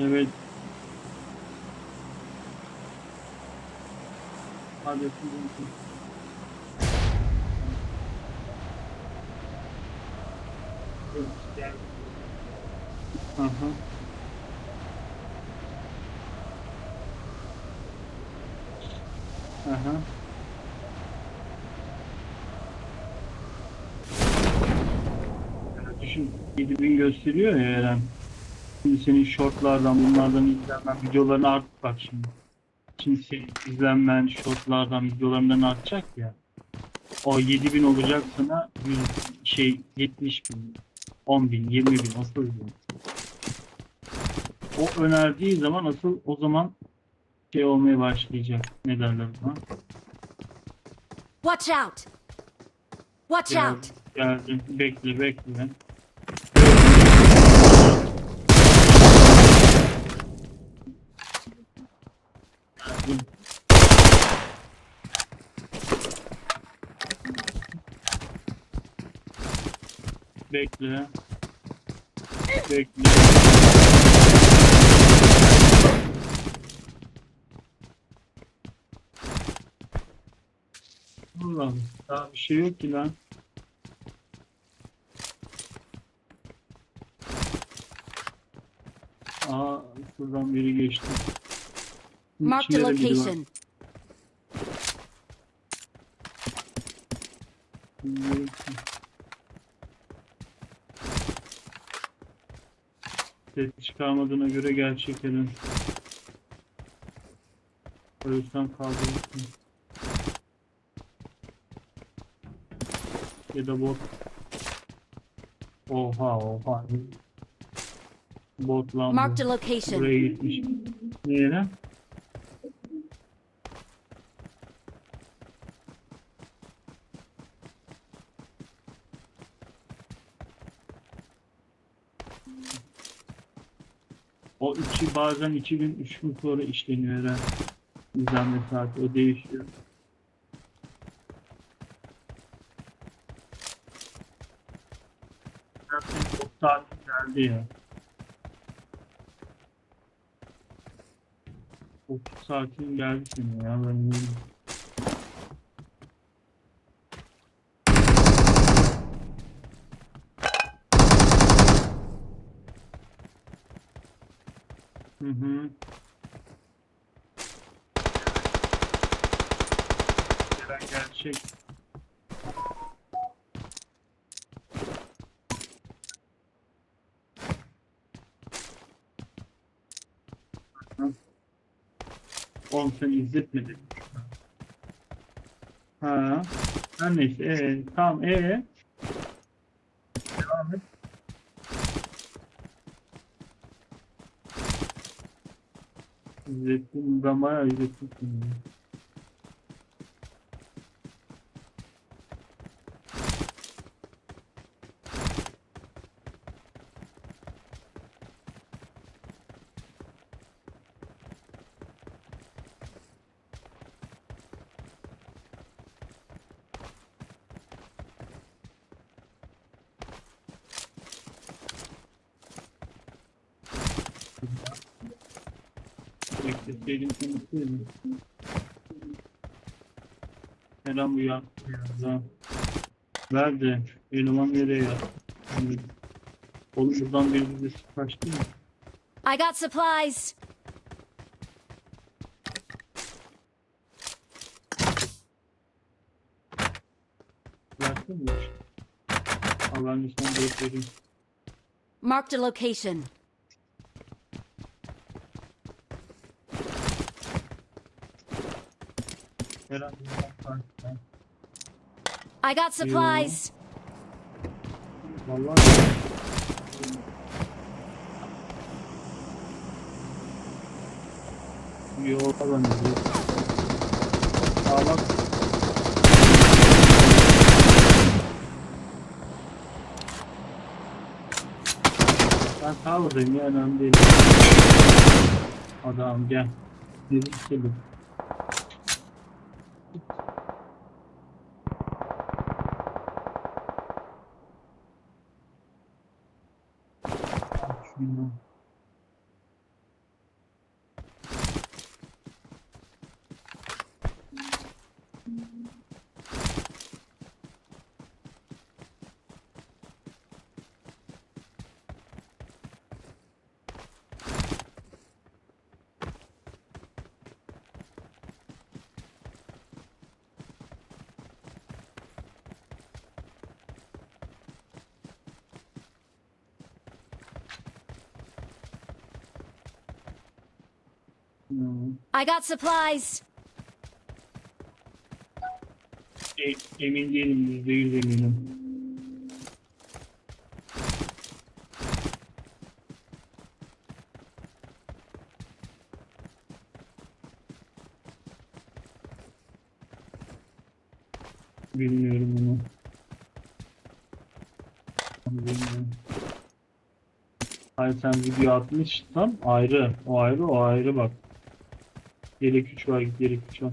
Evet. Hadi. Aha. Aha. Yani düşün 7000 gösteriyor ya Eren. Şimdi senin shortlardan bunlardan izlenmen videoların art bak şimdi. Şimdi senin izlenmen shortlardan videolarından artacak ya. O 7000 olacak sana 100 şey 70 bin, 10 bin, 20 bin, 30 bin. O önerdiği zaman asıl o zaman şey olmaya başlayacak. Ne derler buna? Watch out! Watch out! Geldim. Bekle bekle. Geldim. Bekle. Bekle. Allah'ım daha bir şey yok ki lan. Aa şuradan biri geçti. Biri var. location. Bilmiyorum ki. Ses çıkarmadığına göre gerçek Eren. Ölürsen kaldırırsın. Ya da bot. Oha oha. Bot lan bu. Marked a location. Buraya gitmiş. Niye lan? O içi bazen 2 gün 3 gün sonra işleniyor herhalde. İzlenme saati o değişiyor. Zaten o saat geldi ya. 30 saatin geldi senin ya ben iyiyim. Hı hı. Gelen gerçek. Hı. Oğlum sen izletmedin. Ha. Her neyse. Ee, tamam. Ee. Zeytin damaya zeytin şimdi. Thank you. Seni istedim. Her an bu yaktı ya. Ver de eleman nereye yattı? Oğlum buradan bir bize kaçtı mı? I got supplies. Yaktı mı? Allah'ın dört vereyim. Marked a location. Her an buradan kaçtı. I got supplies. Vallahi Yok lan bak. Ben tavırdayım ya önemli değil. Adam gel. Dedi não. I got supplies. E- emin değilim. Yüzde yüz eminim. Bilmiyorum bunu. Bilmiyorum. Hayır sen video atmışsan ayrı. O ayrı o ayrı bak. Yelek 3 var git yelek 3 var.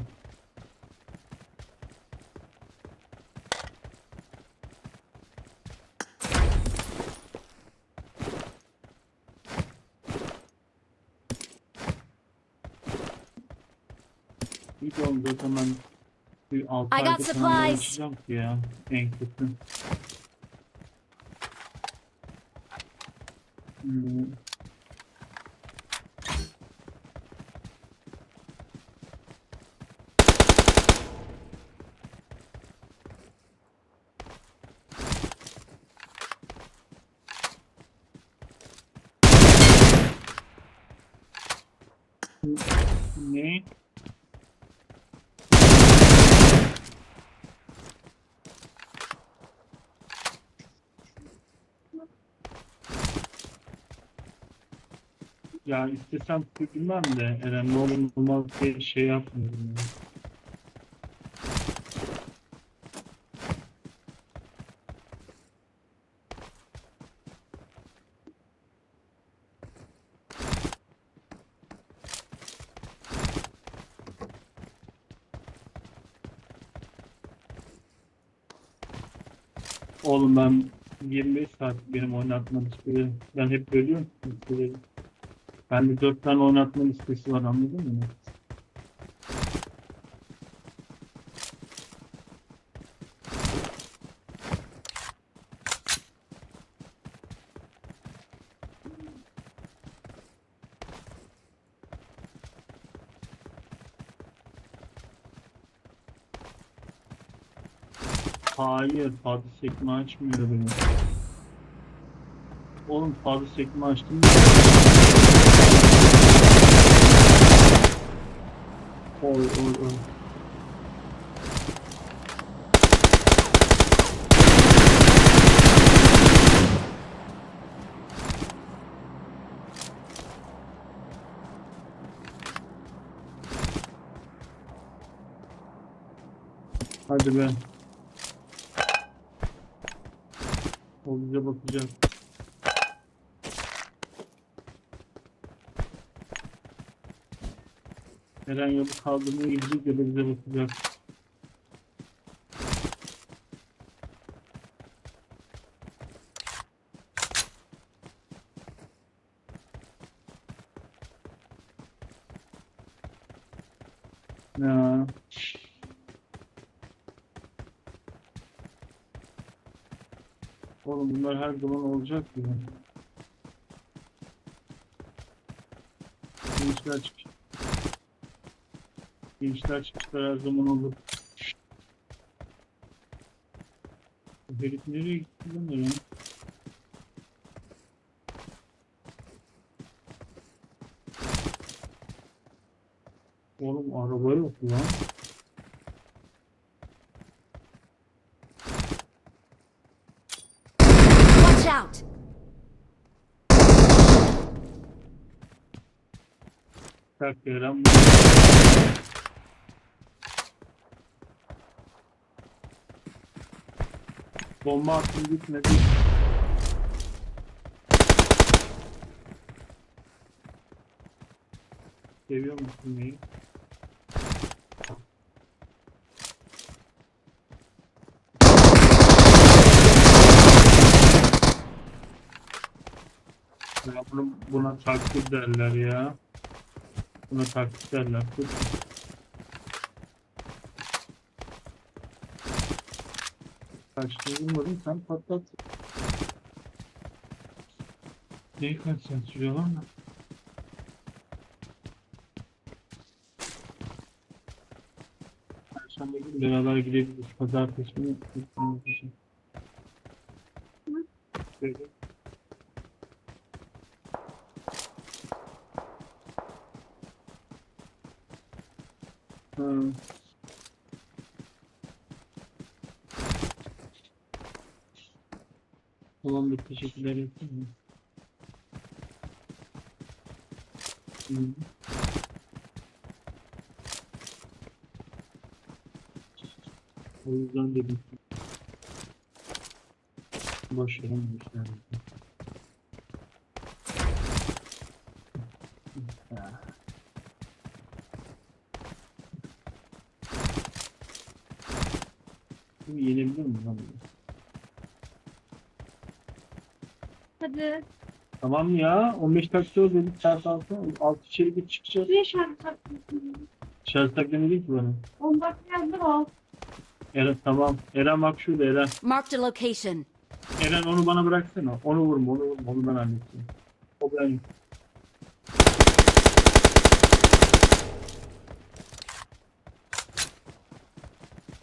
De oğlum zaten ben bir 6 I got supplies. ya. En kötü. Hmm. Ne? Ya istesem bilmem de Eren ne olur olmaz diye şey yapmıyorum ya. Oğlum ben 25 saat benim oynatma listesi. Ben hep bölüyorum listeleri. Bende 4 tane oynatma listesi var anladın mı? Hayır, Fatih sekme açmıyor beni. Oğlum Fatih sekme açtım. Oy oy oy. Hadi be. O bize Eren yolu kaldırmaya gidecek ya da bize bakacak. Ya. Oğlum bunlar her zaman olacak gibi. Gençler çıkış. Gençler çıkışlar her zaman olur. Bu Herif nereye gitti lan ya? Oğlum araba yok lan. Watch out. Tak Eren Bomba attım gitmedi. Seviyor musun neyi? Ya bunu, buna takdir derler ya. Buna taktik derler. Tut. Kaçtığını vurmadın sen patlat. Neyi kaç saat sürüyor lan? Perşembe günü beraber gidebiliriz. Pazartesi gittiğimiz için. Şöyle. Ha. Tamamdır. Teşekkürler. Yapayım. O yüzden dedim. Boş verin. Boş verin. Ya. Şimdi yenebilir miyim lan? Hadi. Tamam ya 15 dakika oldu dedik saat 6 6 içeri git çıkacağız. Niye şarkı takıyorsun? Şarj takımı değil ki bana. 10 dakika yazdır al. Eren tamam. Eren bak şurada Eren. Marked a location. Eren onu bana bıraksana. Onu vurma onu vurma onu ben halledeceğim. O ben.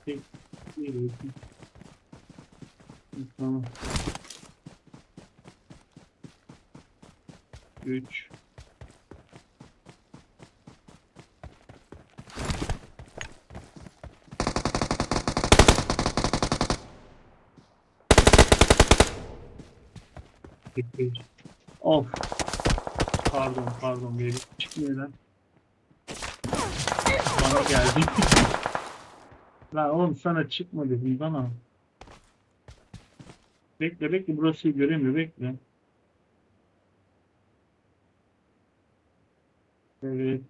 Bir. Tamam. Üç. Bekleyici. Of. Pardon pardon biri çıkmıyor lan. Bana geldi. lan oğlum sana çıkma dedim bana. Bekle bekle burası göremiyor bekle. Evet.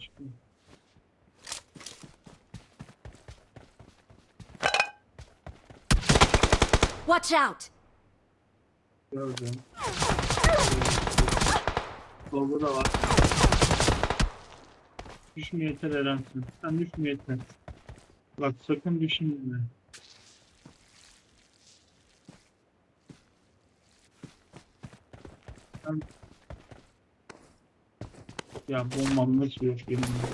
Çıkıyor. Watch out! Gördüm. Solda da var. Düşme yeter Eren'sin. Sen düşme yeter. Bak sakın düşünme. Sen... Ya bombam nasıl yok benim ya?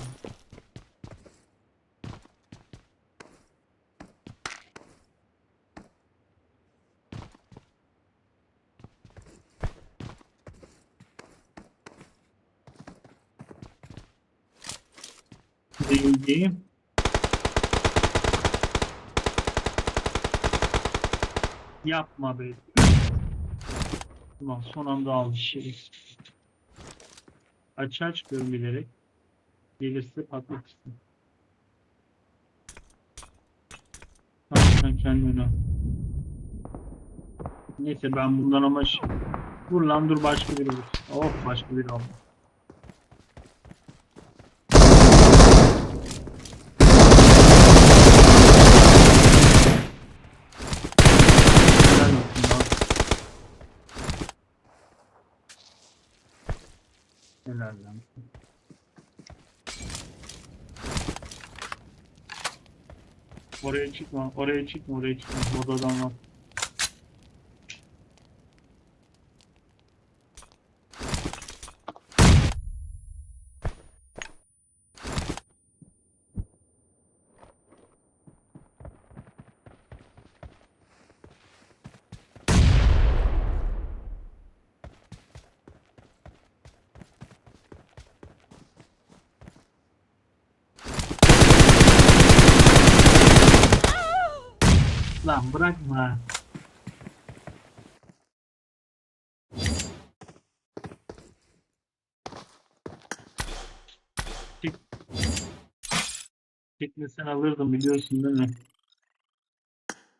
Değil. Yapma be. Ulan son anda aldı şey. Açığa çıkıyorum bilerek. Gelirse patlatırsın. Tamam sen kendini al. Neyse ben bundan ama Vur lan dur başka biri vur. Of başka biri aldı. Lan. Oraya çıkma, oraya çıkma, oraya çıkma. Orada adam var. Lan bırakma. Çık. Çıkmasan alırdım biliyorsun değil mi?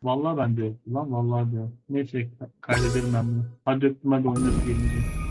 Vallahi ben de yok. Lan vallahi de yok. Neyse kaydedelim ben bunu. Hadi öptüm hadi oynarız gelince.